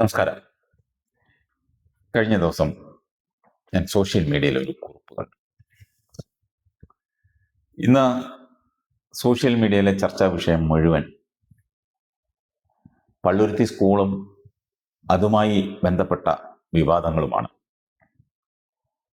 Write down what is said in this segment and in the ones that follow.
നമസ്കാരം. കഴിഞ്ഞ ദിവസം ഞാൻ സോഷ്യൽ മീഡിയയിൽ ഒരു കുറിപ്പ് കണ്ടു. ഇന്ന് സോഷ്യൽ മീഡിയയിലെ ചർച്ചാ വിഷയം മുഴുവൻ പള്ളുരുത്തി സ്കൂളും അതുമായി ബന്ധപ്പെട്ട വിവാദങ്ങളുമാണ്.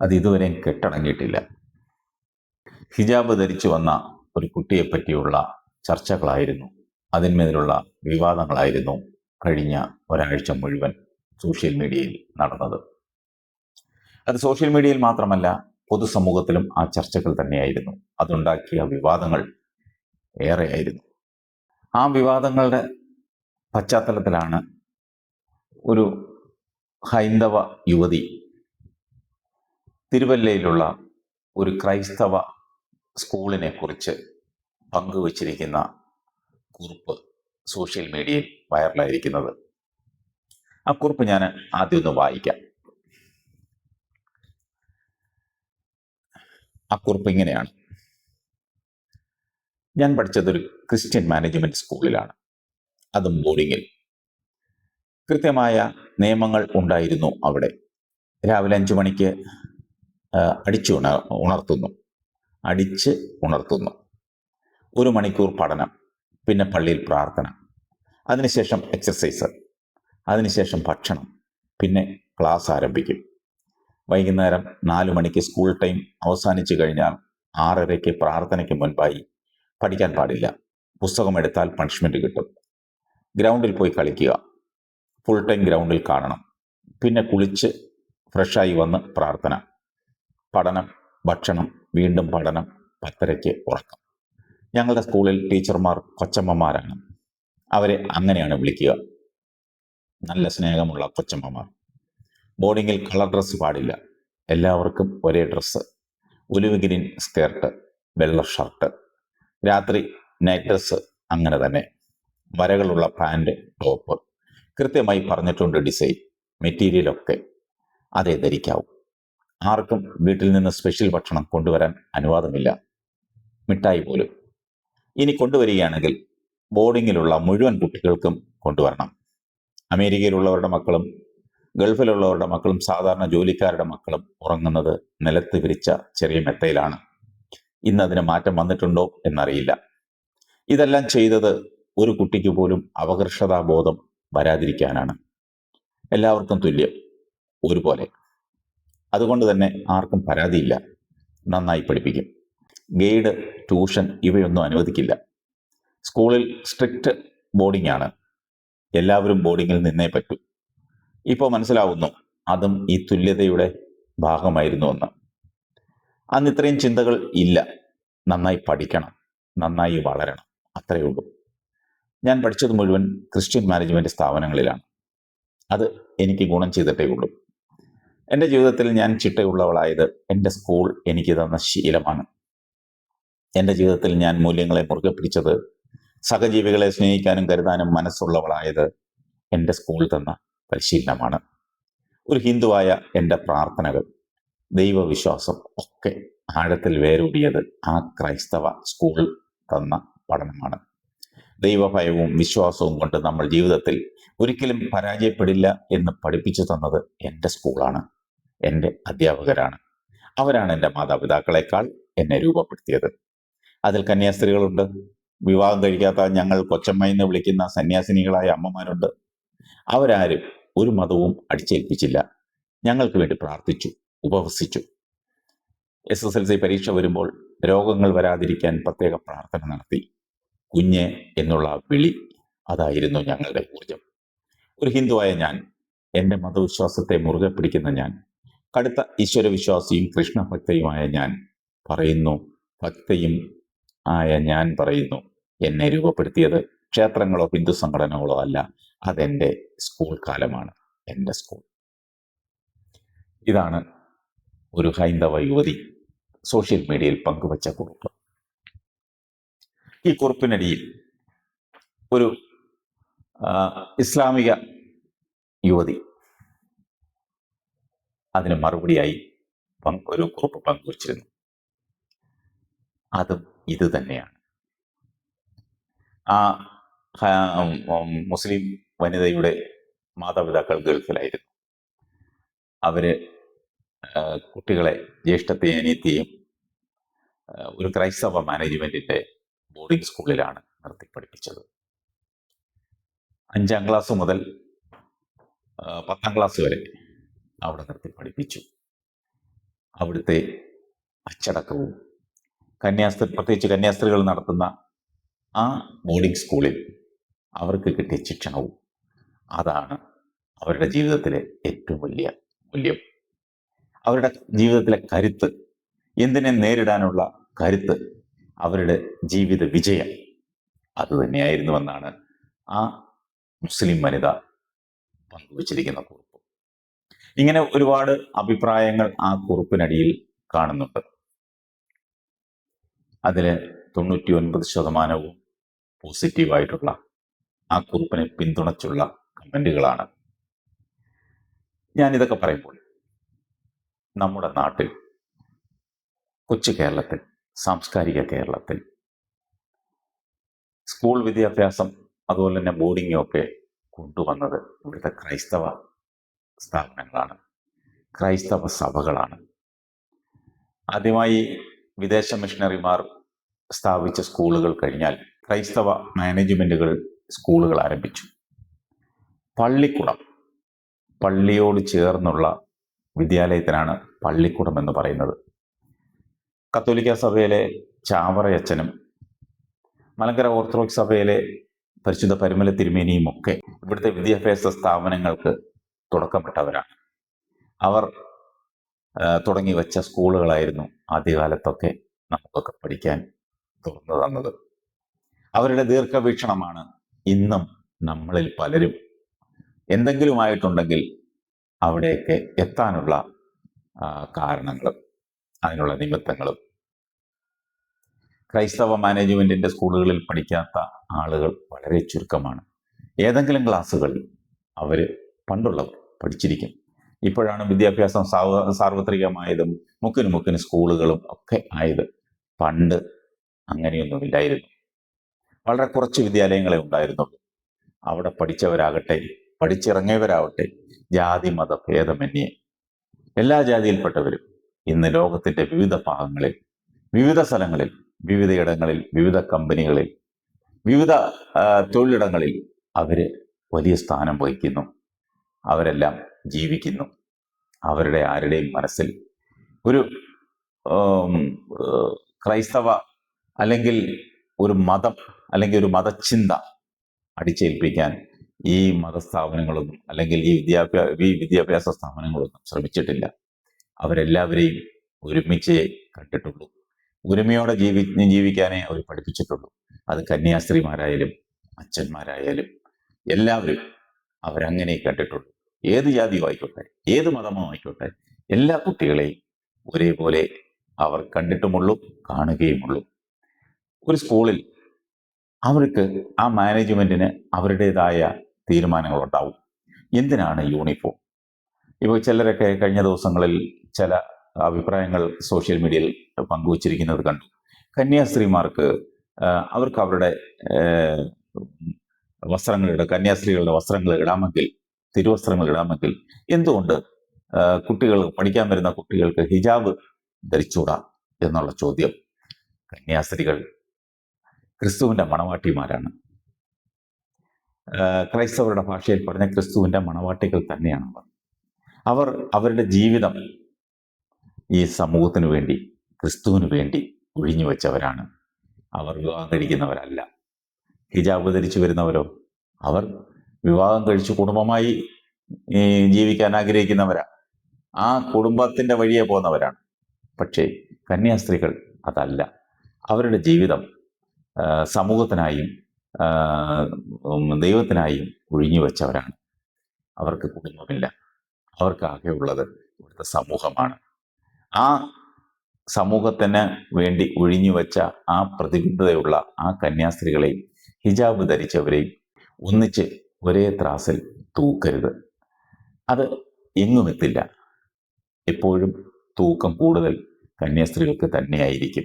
അത് ഇതുവരെയും കെട്ടടങ്ങിയിട്ടില്ല. ഹിജാബ് ധരിച്ചു വന്ന ഒരു കുട്ടിയെപ്പറ്റിയുള്ള ചർച്ചകളായിരുന്നു. അതിന്മേലുള്ള വിവാദങ്ങളായിരുന്നു. കഴിഞ്ഞ ഒരാഴ്ച മുഴുവൻ സോഷ്യൽ മീഡിയയിൽ നടന്നത്. അത് സോഷ്യൽ മീഡിയയിൽ മാത്രമല്ല പൊതുസമൂഹത്തിലും ആ ചർച്ചകൾ തന്നെയായിരുന്നു. അതുണ്ടാക്കിയ വിവാദങ്ങൾ ഏറെയായിരുന്നു. ആ വിവാദങ്ങളുടെ പശ്ചാത്തലത്തിലാണ് ഒരു ഹൈന്ദവ യുവതി തിരുവല്ലയിലുള്ള ഒരു ക്രൈസ്തവ സ്കൂളിനെ കുറിച്ച് പങ്കുവച്ചിരിക്കുന്ന കുറിപ്പ് സോഷ്യൽ മീഡിയയിൽ വൈറലായിരിക്കുന്നത്. ആ കുറിപ്പ് ഞാൻ ആദ്യം ഒന്ന് വായിക്കാം. ആ കുറിപ്പ് ഇങ്ങനെയാണ്. ഞാൻ പഠിച്ചത് ഒരു ക്രിസ്ത്യൻ മാനേജ്മെന്റ് സ്കൂളിലാണ്. അതും ബോർഡിങ്ങിൽ. കൃത്യമായ നിയമങ്ങൾ ഉണ്ടായിരുന്നു അവിടെ. രാവിലെ അഞ്ചു മണിക്ക് അടിച്ചു ഉണർ ഉണർത്തുന്നു. അടിച്ച് ഉണർത്തുന്നു. ഒരു മണിക്കൂർ പഠനം. പിന്നെ പള്ളിയിൽ പ്രാർത്ഥന. അതിനുശേഷം എക്സസൈസ് അതിനുശേഷം ഭക്ഷണം. പിന്നെ ക്ലാസ് ആരംഭിക്കും. വൈകുന്നേരം നാലു മണിക്ക് സ്കൂൾ ടൈം അവസാനിച്ചു കഴിഞ്ഞാൽ ആറരയ്ക്ക് പ്രാർത്ഥനയ്ക്ക് മുൻപായി പഠിക്കാൻ പാടില്ല. പുസ്തകം എടുത്താൽ പണിഷ്മെന്റ് കിട്ടും. ഗ്രൗണ്ടിൽ പോയി കളിക്കുക. ഫുൾ ടൈം ഗ്രൗണ്ടിൽ കാണണം. പിന്നെ കുളിച്ച് ഫ്രഷായി വന്ന് പ്രാർത്ഥന. പഠനം ഭക്ഷണം വീണ്ടും പഠനം പത്തരയ്ക്ക് ഉറക്കം. ഞങ്ങളുടെ സ്കൂളിൽ ടീച്ചർമാർ കൊച്ചമ്മമാരാണ്. അവരെ അങ്ങനെയാണ് വിളിക്കുക. നല്ല സ്നേഹമുള്ള കൊച്ചമ്മമാർ. ബോർഡിങ്ങിൽ കളർ ഡ്രസ്സ് പാടില്ല. എല്ലാവർക്കും ഒരേ ഡ്രസ്സ്. ഒലിവ് ഗ്രീൻ സ്കേർട്ട് വെള്ള ഷർട്ട്. രാത്രി നൈറ്റ് ഡ്രസ്സ് അങ്ങനെ തന്നെ. വരകളുള്ള പാന്റ് ടോപ്പ്. കൃത്യമായി പറഞ്ഞിട്ടുണ്ട് ഡിസൈൻ. മെറ്റീരിയലൊക്കെ അതേ ധരിക്കാവൂ. ആർക്കും വീട്ടിൽ നിന്ന് സ്പെഷ്യൽ ഭക്ഷണം കൊണ്ടുവരാൻ അനുവാദമില്ല. മിഠായി പോലും. ഇനി കൊണ്ടുവരികയാണെങ്കിൽ ബോർഡിങ്ങിലുള്ള മുഴുവൻ കുട്ടികൾക്കും കൊണ്ടുവരണം. അമേരിക്കയിലുള്ളവരുടെ മക്കളും ഗൾഫിലുള്ളവരുടെ മക്കളും സാധാരണ ജോലിക്കാരുടെ മക്കളും ഉറങ്ങുന്നത് നിലത്ത് വിരിച്ച ചെറിയ മെത്തയിലാണ്. ഇന്ന് അതിന് മാറ്റം വന്നിട്ടുണ്ടോ എന്നറിയില്ല. ഇതെല്ലാം ചെയ്തത് ഒരു കുട്ടിക്ക് പോലും അപകർഷതാബോധം വരാതിരിക്കാനാണ്. എല്ലാവർക്കും തുല്യം ഒരുപോലെ. അതുകൊണ്ട് തന്നെ ആർക്കും പരാതിയില്ല. നന്നായി പഠിപ്പിക്കും. ഗൈഡ് ട്യൂഷൻ ഇവയൊന്നും അനുവദിക്കില്ല. സ്കൂളിൽ സ്ട്രിക്റ്റ് ബോർഡിംഗ് ആണ് എല്ലാവരും ബോർഡിങ്ങിൽ നിന്നേ പറ്റൂ. ഇപ്പോൾ മനസ്സിലാവുന്നു അതും ഈ തുല്യതയുടെ ഭാഗമായിരുന്നു എന്ന്. അന്ന് ഇത്രയും ചിന്തകൾ ഇല്ല. നന്നായി പഠിക്കണം നന്നായി വളരണം അത്രയേ ഉള്ളൂ. ഞാൻ പഠിച്ചത് മുഴുവൻ ക്രിസ്ത്യൻ മാനേജ്മെന്റ് സ്ഥാപനങ്ങളിലാണ്. അത് എനിക്ക് ഗുണം ചെയ്തിട്ടേ ഉള്ളൂ. എന്റെ ജീവിതത്തിൽ ഞാൻ ചിട്ടയുള്ളവളായത് എന്റെ സ്കൂൾ എനിക്ക് തന്ന ശീലമാണ്. എന്റെ ജീവിതത്തിൽ ഞാൻ മൂല്യങ്ങളെ മുറുകെ പിടിച്ചത് സഹജീവികളെ സ്നേഹിക്കാനും കരുതാനും മനസ്സുള്ളവളായത് എന്റെ സ്കൂൾ തന്ന പരിശീലനമാണ്. ഒരു ഹിന്ദുവായ എന്റെ പ്രാർത്ഥനകൾ ദൈവവിശ്വാസം ഒക്കെ ആഴത്തിൽ വേരൂടിയത് ആ ക്രൈസ്തവ സ്കൂൾ തന്ന പഠനമാണ്. ദൈവഭയവും വിശ്വാസവും കൊണ്ട് നമ്മൾ ജീവിതത്തിൽ ഒരിക്കലും പരാജയപ്പെടില്ല എന്ന് പഠിപ്പിച്ചു തന്നത് എന്റെ സ്കൂളാണ്. എന്റെ അധ്യാപകരാണ്. അവരാണ് എന്റെ മാതാപിതാക്കളെക്കാൾ എന്നെ രൂപപ്പെടുത്തിയത്. അതിൽ കന്യാസ്ത്രീകളുണ്ട്. വിവാഹം കഴിക്കാത്ത ഞങ്ങൾ കൊച്ചമ്മ എന്ന് വിളിക്കുന്ന സന്യാസിനികളായ അമ്മമാരുണ്ട്. അവരാരും ഒരു മതവും അടിച്ചേൽപ്പിച്ചില്ല. ഞങ്ങൾക്ക് വേണ്ടി പ്രാർത്ഥിച്ചു ഉപവസിച്ചു. എസ് എസ് എൽ സി പരീക്ഷ വരുമ്പോൾ രോഗങ്ങൾ വരാതിരിക്കാൻ പ്രത്യേക പ്രാർത്ഥന നടത്തി. കുഞ്ഞ് എന്നുള്ള വിളി അതായിരുന്നു ഞങ്ങളുടെ ഊർജം ഒരു ഹിന്ദുവായ ഞാൻ എന്റെ മതവിശ്വാസത്തെ മുറുകെ പിടിക്കുന്ന ഞാൻ കടുത്ത ഈശ്വരവിശ്വാസിയും കൃഷ്ണഭക്തയുമായ ഞാൻ പറയുന്നു ഭക്തയും ആയ ഞാൻ പറയുന്നു. എന്നെ രൂപപ്പെടുത്തിയത് ക്ഷേത്രങ്ങളോ ഹിന്ദു സംഘടനകളോ അല്ല. അതെന്റെ സ്കൂൾ കാലമാണ്. എന്റെ സ്കൂൾ. ഇതാണ് ഒരു ഹൈന്ദവ യുവതി സോഷ്യൽ മീഡിയയിൽ പങ്കുവച്ച കുറിപ്പ്. ഈ കുറിപ്പിനടിയിൽ ഒരു ഇസ്ലാമിക യുവതി അതിന് മറുപടിയായി ഒരു കുറിപ്പ് പങ്കുവച്ചിരുന്നു. അതും ഇത് തന്നെയാണ്. ആ മുസ്ലിം വനിതയുടെ മാതാപിതാക്കൾ ഗൾഫിലായിരുന്നു. അവർ കുട്ടികളെ ജ്യേഷ്ഠത്തെയും അനിയത്തെയും ഒരു ക്രൈസ്തവ മാനേജ്മെന്റിന്റെ ബോർഡിംഗ് സ്കൂളിലാണ് നിർത്തി പഠിപ്പിച്ചത്. അഞ്ചാം ക്ലാസ് മുതൽ പത്താം ക്ലാസ് വരെ അവിടെ നിർത്തി പഠിപ്പിച്ചു. അവിടുത്തെ അച്ചടക്കവും കന്യാസ്ത്രീ പ്രത്യേകിച്ച് കന്യാസ്ത്രീകൾ നടത്തുന്ന ആ ബോർഡിംഗ് സ്കൂളിൽ അവർക്ക് കിട്ടിയ ശിക്ഷണവും അതാണ് അവരുടെ ജീവിതത്തിലെ ഏറ്റവും വലിയ മൂല്യം. അവരുടെ ജീവിതത്തിലെ കരുത്ത് എന്തിനെ നേരിടാനുള്ള കരുത്ത് അവരുടെ ജീവിത വിജയം അത് തന്നെയായിരുന്നുവെന്നാണ് ആ മുസ്ലിം വനിത പങ്കുവച്ചിരിക്കുന്ന കുറിപ്പ്. ഇങ്ങനെ ഒരുപാട് അഭിപ്രായങ്ങൾ ആ കുറിപ്പിനടിയിൽ കാണുന്നുണ്ട്. അതിൽ തൊണ്ണൂറ്റി ഒൻപത് ശതമാനവും പോസിറ്റീവായിട്ടുള്ള ആ കുറിപ്പിനെ പിന്തുണച്ചുള്ള കമന്റുകളാണ്. ഞാനിതൊക്കെ പറയുമ്പോൾ നമ്മുടെ നാട്ടിൽ കൊച്ചു കേരളത്തിൽ സാംസ്കാരിക കേരളത്തിൽ സ്കൂൾ വിദ്യാഭ്യാസം അതുപോലെ തന്നെ ബോർഡിങ്ങും ഒക്കെ കൊണ്ടുവന്നത് ഇവിടുത്തെ ക്രൈസ്തവ സ്ഥാപനങ്ങളാണ്. ക്രൈസ്തവ സഭകളാണ്. ആദ്യമായി വിദേശ മിഷണറിമാർ സ്ഥാപിച്ച സ്കൂളുകൾ കഴിഞ്ഞാൽ ക്രൈസ്തവ മാനേജ്മെന്റുകൾ സ്കൂളുകൾ ആരംഭിച്ചു. പള്ളിക്കുടം പള്ളിയോട് ചേർന്നുള്ള വിദ്യാലയത്തിനാണ് പള്ളിക്കുടം എന്ന് പറയുന്നത്. കത്തോലിക്ക സഭയിലെ ചാവറയച്ചനും മലങ്കര ഓർത്തഡോക്സ് സഭയിലെ പരിശുദ്ധ പരിമല തിരുമേനിയും ഒക്കെ ഇവിടുത്തെ വിദ്യാഭ്യാസ സ്ഥാപനങ്ങൾക്ക് തുടക്കപ്പെട്ടവരാണ് അവർ തുടങ്ങി വെച്ച സ്കൂളുകളായിരുന്നു ആദ്യകാലത്തൊക്കെ നമുക്കൊക്കെ പഠിക്കാൻ തുറന്നു തന്നത്. അവരുടെ ദീർഘവീക്ഷണമാണ് ഇന്നും നമ്മളിൽ പലരും. എന്തെങ്കിലുമായിട്ടുണ്ടെങ്കിൽ അവിടെയൊക്കെ എത്താനുള്ള കാരണങ്ങളും അതിനുള്ള നിമിത്തങ്ങളും. ക്രൈസ്തവ മാനേജ്മെന്റിന്റെ സ്കൂളുകളിൽ പഠിക്കാത്ത ആളുകൾ വളരെ ചുരുക്കമാണ്. ഏതെങ്കിലും ക്ലാസ്സുകളിൽ അവർ പണ്ടുള്ളവർ പഠിച്ചിരിക്കും. ഇപ്പോഴാണ് വിദ്യാഭ്യാസം സാർവത്രികമായതും മുക്കിന് മുക്കിന് സ്കൂളുകളും ഒക്കെ ആയത് പണ്ട് അങ്ങനെയൊന്നുമില്ലായിരുന്നു വളരെ കുറച്ച് വിദ്യാലയങ്ങളെ ഉണ്ടായിരുന്നുള്ളൂ. അവിടെ പഠിച്ചവരാകട്ടെ പഠിച്ചിറങ്ങിയവരാവട്ടെ ജാതി മത ഭേദമന്യേ എല്ലാ ജാതിയിൽപ്പെട്ടവരും ഇന്ന് ലോകത്തിന്റെ വിവിധ ഭാഗങ്ങളിൽ വിവിധ സ്ഥലങ്ങളിൽ വിവിധ ഇടങ്ങളിൽ വിവിധ കമ്പനികളിൽ വിവിധ തൊഴിലിടങ്ങളിൽ അവർ വലിയ സ്ഥാനം വഹിക്കുന്നു. അവരെല്ലാം ജീവിക്കുന്നു. അവരുടെ ആരുടെയും മനസ്സിൽ ഒരു ക്രൈസ്തവ അല്ലെങ്കിൽ ഒരു മതം അല്ലെങ്കിൽ ഒരു മതചിന്ത അടിച്ചേൽപ്പിക്കാൻ ഈ മതസ്ഥാപനങ്ങളൊന്നും അല്ലെങ്കിൽ ഈ വിദ്യാഭ്യാസ ഈ വിദ്യാഭ്യാസ സ്ഥാപനങ്ങളൊന്നും ശ്രമിച്ചിട്ടില്ല. അവരെല്ലാവരെയും ഒരുമിച്ച് കണ്ടിട്ടുള്ളൂ. ഒരുമയോടെ ജീവി ജീവിക്കാനേ അവർ പഠിപ്പിച്ചിട്ടുള്ളൂ. അത് കന്യാസ്ത്രീമാരായാലും അച്ഛന്മാരായാലും എല്ലാവരും അവരങ്ങനെ കണ്ടിട്ടുള്ളൂ. ഏത് ജാതിയോ ആയിക്കോട്ടെ ഏത് മതമോ ആയിക്കോട്ടെ എല്ലാ കുട്ടികളെയും ഒരേപോലെ അവർ കണ്ടിട്ടുമുള്ളൂ കാണുകയുമുള്ളൂ. ഒരു സ്കൂളിൽ അവർക്ക് ആ മാനേജ്മെന്റിന് അവരുടേതായ തീരുമാനങ്ങളുണ്ടാവും. എന്തിനാണ് യൂണിഫോം? ഇപ്പോൾ ചിലരൊക്കെ കഴിഞ്ഞ ദിവസങ്ങളിൽ ചില അഭിപ്രായങ്ങൾ സോഷ്യൽ മീഡിയയിൽ പങ്കുവച്ചിരിക്കുന്നത് കണ്ടു. കന്യാസ്ത്രീമാർക്ക് അവർക്ക് അവരുടെ ഏഹ്, വസ്ത്രങ്ങളുടെ കന്യാസ്ത്രീകളുടെ വസ്ത്രങ്ങൾ ഇടാമെങ്കിൽ തിരുവസ്ത്രങ്ങൾ ഇടാമെങ്കിൽ എന്തുകൊണ്ട് കുട്ടികൾ പഠിക്കാൻ വരുന്ന കുട്ടികൾക്ക് ഹിജാബ് ധരിച്ചൂടാ എന്നുള്ള ചോദ്യം കന്യാസ്ത്രീകൾ ക്രിസ്തുവിന്റെ മണവാട്ടിമാരാണ്. ക്രൈസ്തവരുടെ ഭാഷയിൽ പറഞ്ഞ ക്രിസ്തുവിന്റെ മണവാട്ടികൾ തന്നെയാണ് അവർ അവർ അവരുടെ ജീവിതം ഈ സമൂഹത്തിന് വേണ്ടി ക്രിസ്തുവിന് വേണ്ടി ഒഴിഞ്ഞു വെച്ചവരാണ്. അവർ വിവാഹം കഴിക്കുന്നവരല്ല. ഹിജാബ് ധരിച്ചു വരുന്നവരോ? അവർ വിവാഹം കഴിച്ച് കുടുംബമായി ജീവിക്കാൻ ആഗ്രഹിക്കുന്നവരാ. ആ കുടുംബത്തിന്റെ വഴിയെ പോകുന്നവരാണ്. പക്ഷേ കന്യാസ്ത്രീകൾ അതല്ല. അവരുടെ ജീവിതം സമൂഹത്തിനായും ദൈവത്തിനായും ഒഴിഞ്ഞു വെച്ചവരാണ്. അവർക്ക് കുടുംബമില്ല. അവർക്കാകെ ഉള്ളത് ഇവിടുത്തെ സമൂഹമാണ്. ആ സമൂഹത്തിന് വേണ്ടി ഒഴിഞ്ഞു വെച്ച ആ പ്രതിബദ്ധതയുള്ള ആ കന്യാസ്ത്രീകളെയും ഹിജാബ് ധരിച്ചവരെയും ഒന്നിച്ച് ഒരേ ത്രാസിൽ തൂക്കരുത്. അത് എങ്ങും എത്തില്ല. എപ്പോഴും തൂക്കം കൂടുതൽ കന്യാസ്ത്രീകൾക്ക് തന്നെയായിരിക്കും.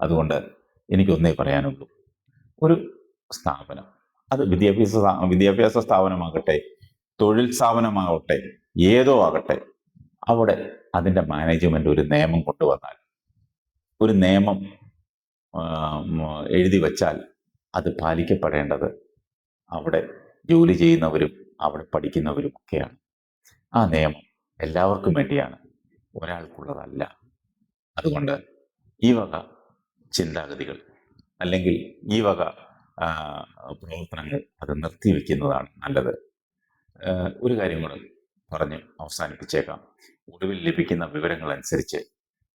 അതുകൊണ്ട് എനിക്കൊന്നേ പറയാനുള്ളൂ. ഒരു സ്ഥാപനം. അത് വിദ്യാഭ്യാസ വിദ്യാഭ്യാസ സ്ഥാപനമാകട്ടെ തൊഴിൽ സ്ഥാപനമാകട്ടെ ഏതോ ആകട്ടെ അവിടെ അതിന്റെ മാനേജ്മെന്റ് ഒരു നിയമം കൊണ്ടുവന്നാൽ ഒരു നിയമം എഴുതി വച്ചാൽ അത് പാലിക്കപ്പെടേണ്ടത് അവിടെ ജോലി ചെയ്യുന്നവരും അവിടെ പഠിക്കുന്നവരും ഒക്കെയാണ്. ആ നിയമം എല്ലാവർക്കും വേണ്ടിയാണ് ഒരാൾക്കുള്ളതല്ല. അതുകൊണ്ട് ഈ വക ചിന്താഗതികൾ അല്ലെങ്കിൽ ഈ വക പ്രവർത്തനങ്ങൾ അത് നിർത്തിവെക്കുന്നതാണ് നല്ലത്. ഒരു കാര്യം കൂടെ പറഞ്ഞ് അവസാനിപ്പിച്ചേക്കാം. ഒടുവിൽ ലഭിക്കുന്ന വിവരങ്ങൾ അനുസരിച്ച്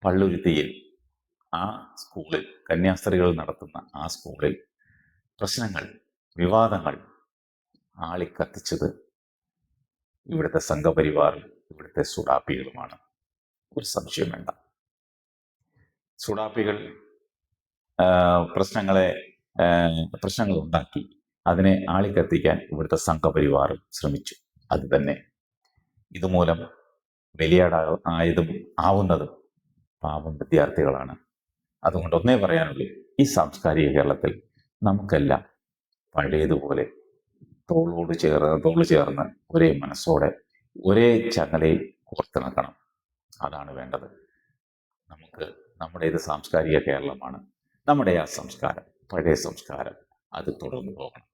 പള്ളുരുത്തിയിൽ ആ സ്കൂളിൽ കന്യാസ്ത്രീകൾ നടത്തുന്ന ആ സ്കൂളിൽ പ്രശ്നങ്ങൾ വിവാദങ്ങൾ ആളിക്കത്തിച്ചത് ഇവിടുത്തെ സംഘപരിവാറും ഇവിടുത്തെ സുഡാപ്പികളുമാണ് ഒരു സംശയം വേണ്ട. സുഡാപ്പികൾ പ്രശ്നങ്ങളെ പ്രശ്നങ്ങൾ ഉണ്ടാക്കി അതിനെ ആളിക്കത്തിക്കാൻ ഇവിടുത്തെ സംഘപരിവാറും ശ്രമിച്ചു. അത് തന്നെ. ഇതുമൂലം വലിയാടാ ആയതും ആവുന്നതും പാവം വിദ്യാർത്ഥികളാണ്. അതുകൊണ്ട് ഒന്നേ പറയാനുള്ളൂ ഈ സാംസ്കാരിക കേരളത്തിൽ നമുക്കെല്ലാം പഴയതുപോലെ തോളോട് ചേർന്ന് തോൾ ചേർന്ന് ഒരേ മനസ്സോടെ ഒരേ ചങ്ങലയിൽ കോർത്തിണക്കണം അതാണ് വേണ്ടത്. നമുക്ക് നമ്മുടെ ഇത് സാംസ്കാരിക കേരളമാണ് നമ്മുടെ ആ സംസ്കാരം പഴയ സംസ്കാരം അത് തുടർന്നു പോകണം.